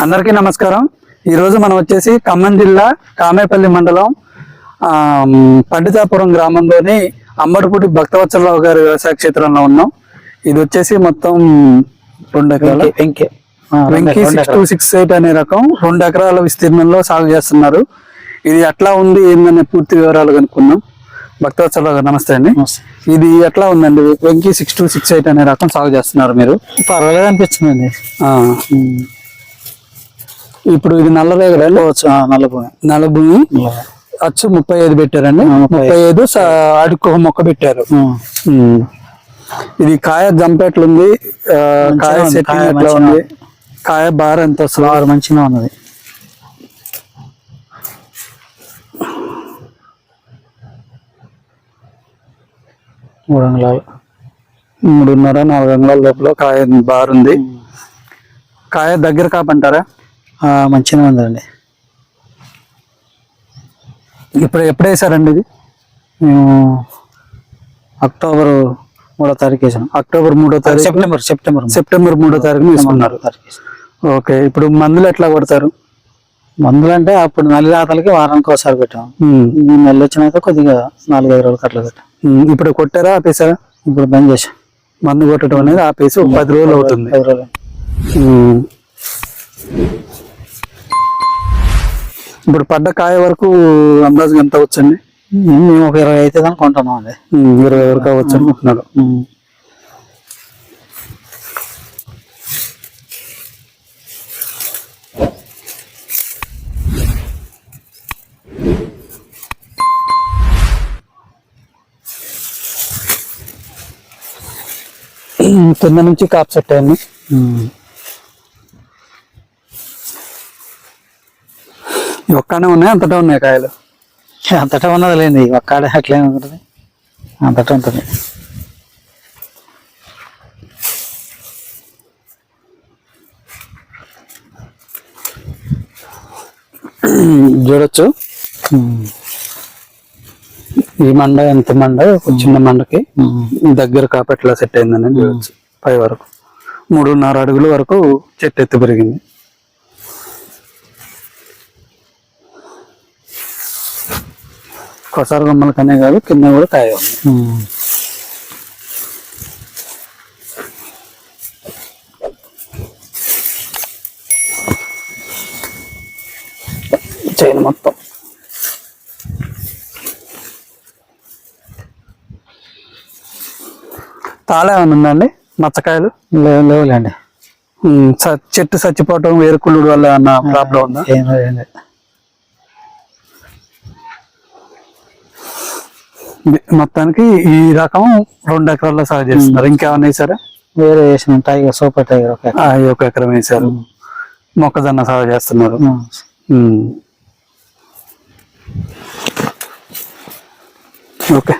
అందరికీ నమస్కారం. ఈ రోజు మనం వచ్చేసి ఖమ్మం జిల్లా కామేపల్లి మండలం ఆ, పండితాపురం గ్రామంలోని అంబడిపూడి భక్తవత్సలరావు గారి వ్యవసాయ క్షేత్రంలో ఉన్నాం. ఇది వచ్చేసి మొత్తం రెండు ఎకరాల? వెంకే Venky. Six two six eight అనే రకం రెండు ఎకరాల విస్తీర్ణంలో సాగు చేస్తున్నారు. ఇది ఎట్లా ఉంది ఏందనే పూర్తి వివరాలు కనుక్కుందాం. భక్తవత్సలరావు గారు నమస్తే అండి. ఇది ఎట్లా ఉందండి? Venky six two six eight అనే రకం సాగు చేస్తున్నారు మీరు. పర్వాలేదు అనిపించిందండి ఇప్పుడు ఇది నల్ల రేగడ నల్ల భూమి. నల్ల భూమి. అచ్చు ముప్పై ఐదు పెట్టారండి. ముప్పై ఐదు. ఒక మొక్క పెట్టారు. ఇది కాయ జంపెట్లు ఉంది ఆ, కాయ సెట్టింగ్ ఎట్లా ఉంది? కాయ బార ఎంత వస్తుంది? మంచిగా ఉన్నది. మూడు అంగుళాలు. మూడున్నర నాలుగు అంగుళాల లోపల కాయ బార్ ఉంది. కాయ దగ్గర కాపంటారా? మంచిగా ఉందండి. ఇప్పుడు ఎప్పుడు వేసారండి ఇది? మేము అక్టోబర్ మూడో తారీఖు వేసాం. అక్టోబర్ మూడో తారీఖు? సెప్టెంబర్ సెప్టెంబర్ సెప్టెంబర్ మూడో తారీఖు తీసుకున్నారు తారీఖు వేసాం. ఓకే ఇప్పుడు మందులు ఎట్లా కొడతారు? మందులు అంటే అప్పుడు నల్లి రాతలకి వారానికి ఒకసారి పెట్టాం. ఈ నెల వచ్చినాక కొద్దిగా నాలుగైదు రోజులు అట్లా పెట్టాం. ఇప్పుడు కొట్టారా ఆపేసారా? ఇప్పుడు బంద్ చేసాం. మందు కొట్టడం అనేది ఆపేసి పది రోజులు అవుతుంది. పది రోజులు. ఇప్పుడు పడ్డ కాయ వరకు అందాజు ఎంత వచ్చండి మేము ఒక ఇరవై అయితే దాన్ని కొంటున్నాం అండి. ఇరవై వరకు అవ్వచ్చు అనుకుంటున్నారు. ఉమ్, కింద నుంచి కాప్ సెట్ అయ్యింది ఒక్కనే ఉన్నాయి అంతటా ఉన్నాయి కాయలు. అంతటా ఉన్నది లేండి ఒక్కడే అట్లే ఉంటుంది. అంతటా ఉంటుంది. చూడొచ్చు. ఈ మండ ఎంత మండ? చిన్న మండకి దగ్గర కాపట్లా సెట్ అయిందని చూడొచ్చు. పై వరకు. మూడున్నర అడుగుల వరకు చెట్టు ఎత్తు పెరిగింది. కొసారు గమ్మలకనే కాదు కింద కూడా కాయ ఉంది. చైన్ మొత్తం. తాళ ఏమైనా ఉందండి మచ్చకాయలు? లేవు లేవులేండి. చెట్టు చచ్చిపోవటం వేరుకుళ్ళు వల్ల ఏమన్నా ప్రాబ్లం ఉందా? ఏం లేదు, ఏం లేదు. ఇది మొత్తానికి ఈ రకం రెండు ఎకరాల్లో సాగు చేస్తున్నారు. ఇంకేమన్నా వేసారా? వేరే వేసిన టైగర్ సూపర్ టైగర్ ఒక ఎకరం. వేసారు. మొక్కజొన్న సాగు చేస్తున్నారు. ఓకే.